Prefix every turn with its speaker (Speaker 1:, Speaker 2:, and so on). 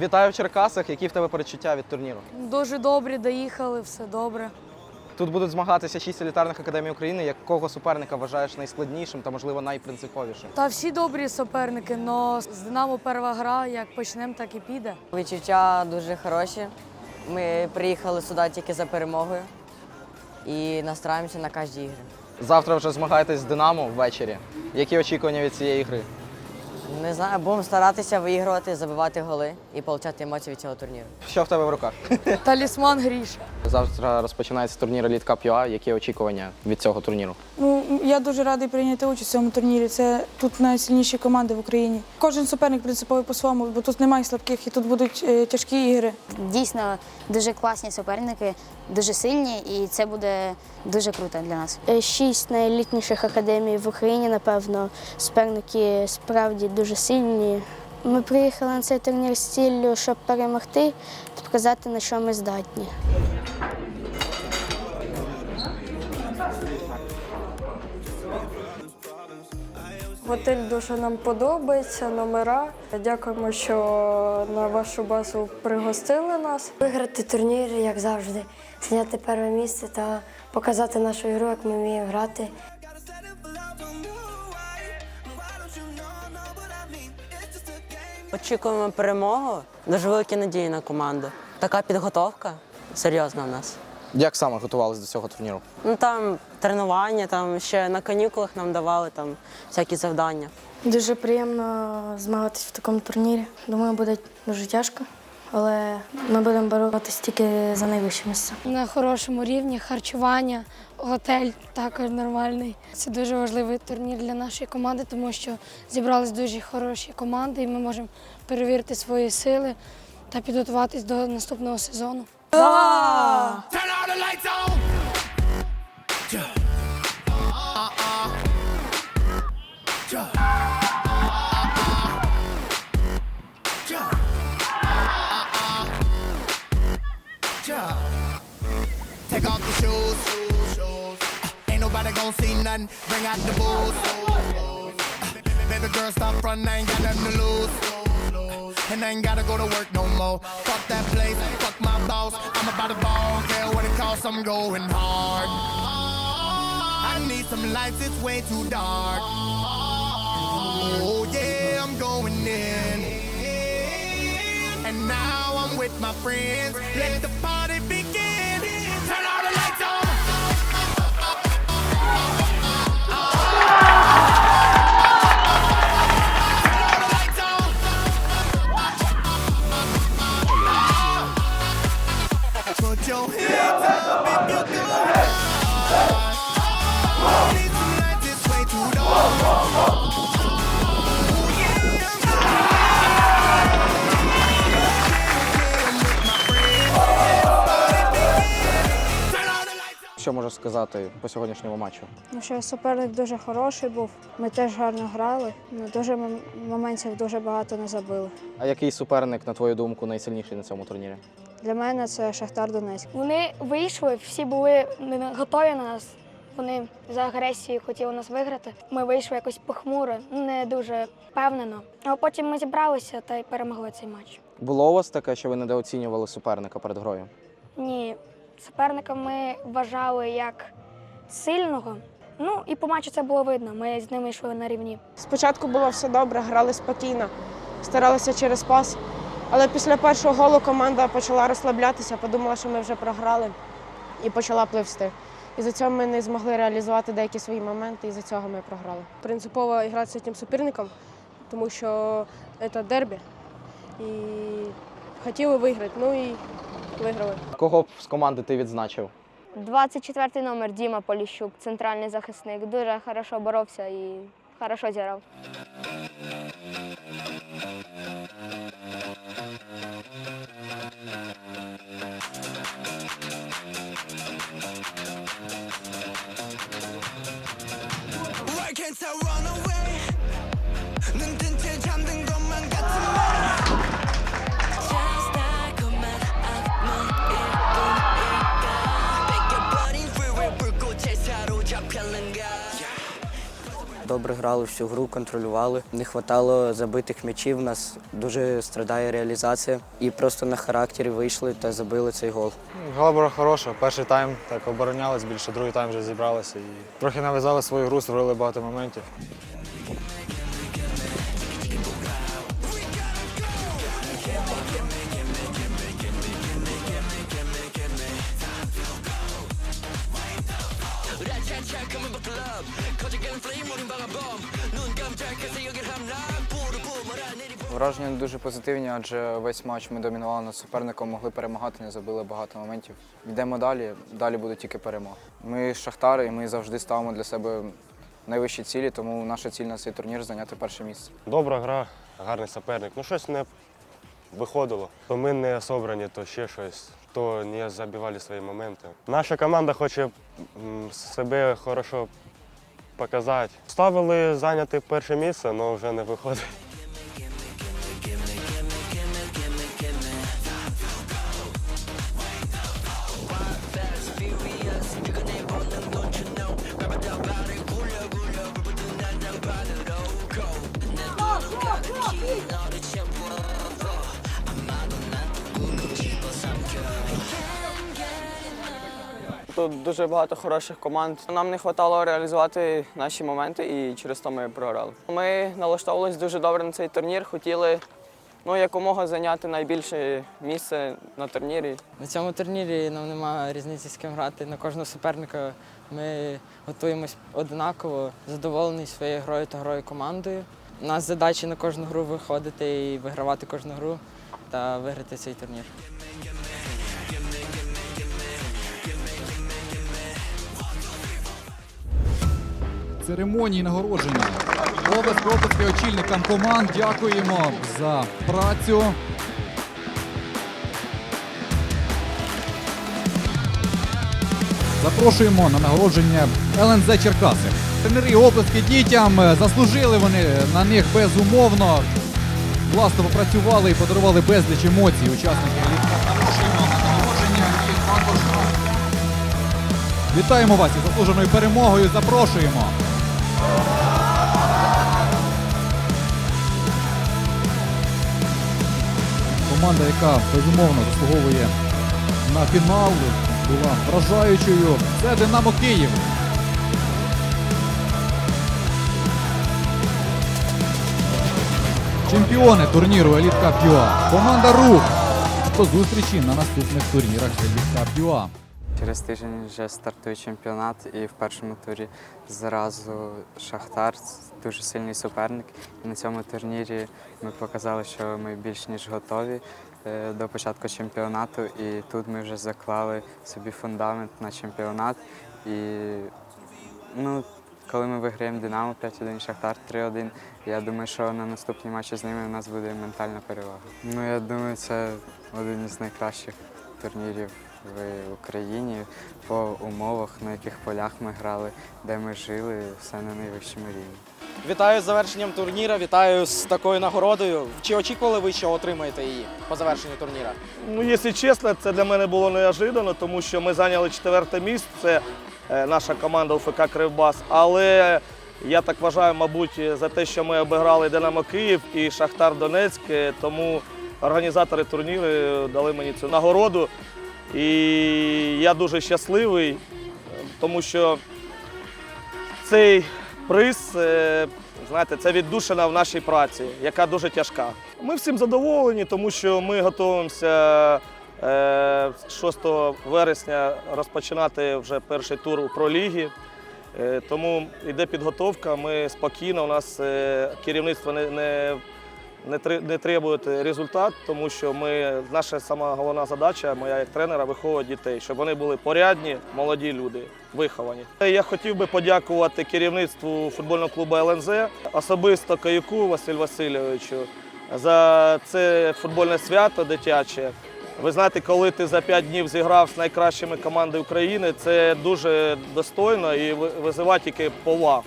Speaker 1: Вітаю в Черкасах. Які в тебе перечуття від турніру?
Speaker 2: Дуже добре доїхали, все добре.
Speaker 1: Тут будуть змагатися шість елітарних академій України. Якого суперника вважаєш найскладнішим та, можливо, найпринциповішим?
Speaker 2: Та всі добрі суперники, але з Динамо перша гра, як почнемо, так і піде.
Speaker 3: Відчуття дуже хороші. Ми приїхали сюди тільки за перемогою і настраємося на кожній ігрі.
Speaker 1: Завтра вже змагаєтесь з Динамо ввечері. Які очікування від цієї гри?
Speaker 3: Не знаю, будемо старатися виігрувати, забивати голи і отримати емоції від цього турніру.
Speaker 1: Що в тебе в руках?
Speaker 2: Талісман Гріша.
Speaker 1: Завтра розпочинається турнір Elite Cup UA. Які очікування від цього турніру?
Speaker 4: Ну, я дуже радий прийняти участь в цьому турнірі. Це тут найсильніші команди в Україні. Кожен суперник принциповий по-своєму, бо тут немає слабких і тут будуть е, тяжкі ігри.
Speaker 5: Дійсно дуже класні суперники, дуже сильні, і це буде дуже круто для нас.
Speaker 6: Е, Шість найелітніших академій в Україні, напевно, суперники справді дуже сильні. Ми приїхали на цей турнір з ціллю, щоб перемогти та показати, на що ми здатні.
Speaker 7: Готель дуже нам подобається, номера. Дякуємо, що на вашу базу пригостили нас.
Speaker 8: Виграти турнір, як завжди, зайняти перше місце та показати нашу ігру, як ми вміємо грати.
Speaker 3: Очікуємо перемогу. Дуже великі надії на команду. Така підготовка серйозна в нас.
Speaker 1: Як саме готувалися до цього турніру?
Speaker 3: Ну там тренування, там ще на канікулах нам давали там всякі завдання.
Speaker 6: Дуже приємно змагатись в такому турнірі. Думаю, буде дуже тяжко, але ми будемо боротися тільки за найвище місце.
Speaker 9: на хорошому рівні, харчування, готель також нормальний. Це дуже важливий турнір для нашої команди, тому що зібрались дуже хороші команди, і ми можемо перевірити свої сили та підготуватись до наступного сезону.
Speaker 10: Take Ain't see nothing. Bring out the booze. Baby girl, stop front. I ain't got nothing to lose. And I ain't gotta go to work no more. Fuck that place. Fuck my boss. I'm about to ball. Care what it costs. I'm going hard. I need some lights. It's way too dark. Oh yeah, I'm going in. And now I'm with my friends. Let the party
Speaker 1: Що можеш сказати по сьогоднішньому матчу?
Speaker 6: Ну що суперник дуже хороший був. Ми теж гарно грали. Ну, дуже моментів дуже багато не забили.
Speaker 1: А який суперник, на твою думку, найсильніший на цьому турнірі?
Speaker 6: Для мене це Шахтар Донецьк.
Speaker 9: Вони вийшли, всі були не готові на нас. Вони за агресією хотіли нас виграти. Ми вийшли якось похмуро, не дуже впевнено. А потім ми зібралися та й перемогли цей матч.
Speaker 1: Було у вас таке, що ви недооцінювали суперника перед грою?
Speaker 9: Ні, суперника ми вважали як сильного. Ну і по матчу це було видно. Ми з ними йшли на рівні.
Speaker 4: Спочатку було все добре, грали спокійно, старалися через пас. Але після першого голу команда почала розслаблятися, подумала, що ми вже програли і почала пливсти. І за цього ми не змогли реалізувати деякі свої моменти, і за цього ми програли. Принципово грати з цим суперником, тому що це дербі. І хотіли виграти, ну і виграли.
Speaker 1: Кого б з команди ти відзначив?
Speaker 5: 24 номер Діма Поліщук, центральний захисник. Дуже хорошо боровся і хорошо зіграв.
Speaker 10: Can't run away?
Speaker 3: Добре грали всю гру, контролювали. Не вистачало забитих м'ячів. У нас дуже страдає реалізація. І просто на характері вийшли та забили цей гол.
Speaker 11: Гала була хороша. Перший тайм так оборонялись більше, другий тайм вже зібралися і трохи нав'язали свою гру, створили багато моментів.
Speaker 12: Враження дуже позитивні, адже весь матч ми домінували над суперником, могли перемагати, не забили багато моментів. Йдемо далі, далі буде тільки перемога. Ми шахтари, і ми завжди ставимо для себе найвищі цілі, тому наша ціль на цей турнір зайняти перше місце.
Speaker 13: Добра гра, гарний суперник. Ну щось не виходило. То ми не собрані, то ще щось, то не забивали свої моменти. Наша команда хоче себе хорошо показати. Ставили зайняти перше місце, але вже не виходить.
Speaker 3: Тут дуже багато хороших команд. Нам не вистачало реалізувати наші моменти і через то ми програли. Ми налаштовувалися дуже добре на цей турнір, хотіли ну, якомога зайняти найбільше місце на турнірі. На цьому турнірі нам немає різниці з ким грати. На кожного суперника ми готуємось однаково, задоволені своєю грою та грою командою. У нас задача на кожну гру виходити і вигравати кожну гру та виграти цей турнір.
Speaker 14: Церемонії нагородження. Обласки, обласки очільникам команд. Дякуємо за працю. Запрошуємо на нагородження ЛНЗ Черкаси. Тренери обласки дітям заслужили вони на них безумовно. Власно попрацювали і подарували безліч емоцій. Учасники літа запрошуємо на нагородження і також Вітаємо вас із заслуженою перемогою. Запрошуємо. Команда, яка безумовно заслуговує на фінал, була вражаючою. Це Динамо Київ. Чемпіони турніру Еліт Кап ЮА. Команда Рух. До зустрічі на наступних турнірах Еліт Кап ЮА.
Speaker 12: Через тиждень вже стартує чемпіонат, і в першому турі зразу Шахтар дуже сильний суперник. І на цьому турнірі ми показали, що ми більш ніж готові е, до початку чемпіонату. І тут ми вже заклали собі фундамент на чемпіонат. І ну, коли ми виграємо Динамо 5-1, Шахтар 3-1, я думаю, що на наступні матчі з ними у нас буде ментальна перевага. Ну, я думаю, це один із найкращих турнірів в Україні по умовах, на яких полях ми грали, де ми жили, все на найвищому рівні.
Speaker 1: Вітаю з завершенням турніра, вітаю з такою нагородою. Чи очікували ви, що отримаєте її по завершенню турніра?
Speaker 15: Ну, якщо чесно, це для мене було неожиданно, тому що ми зайняли четверте місце, е, наша команда УФК Кривбас. Але я так вважаю, мабуть, за те, що ми обіграли Динамо Київ і Шахтар Донецьк, е, тому організатори турніру дали мені цю нагороду. І я дуже щасливий, е, тому що цей приз, е, знаєте, це віддушина в нашій праці, яка дуже тяжка. Ми всім задоволені, тому що ми готуємося е, 6 вересня розпочинати вже перший тур у пролігі. Е, Тому йде підготовка. Ми спокійно. У нас е, керівництво не, не, не, тре- не требує результат, тому що ми, наша сама головна задача, моя як тренера, виховувати дітей, щоб вони були порядні, молоді люди, виховані. Я хотів би подякувати керівництву футбольного клубу ЛНЗ, особисто Каюку Василю Васильовичу за це футбольне свято дитяче. Ви знаєте, коли ти за п'ять днів зіграв з найкращими командами України, це дуже достойно і ви- визиває тільки повагу.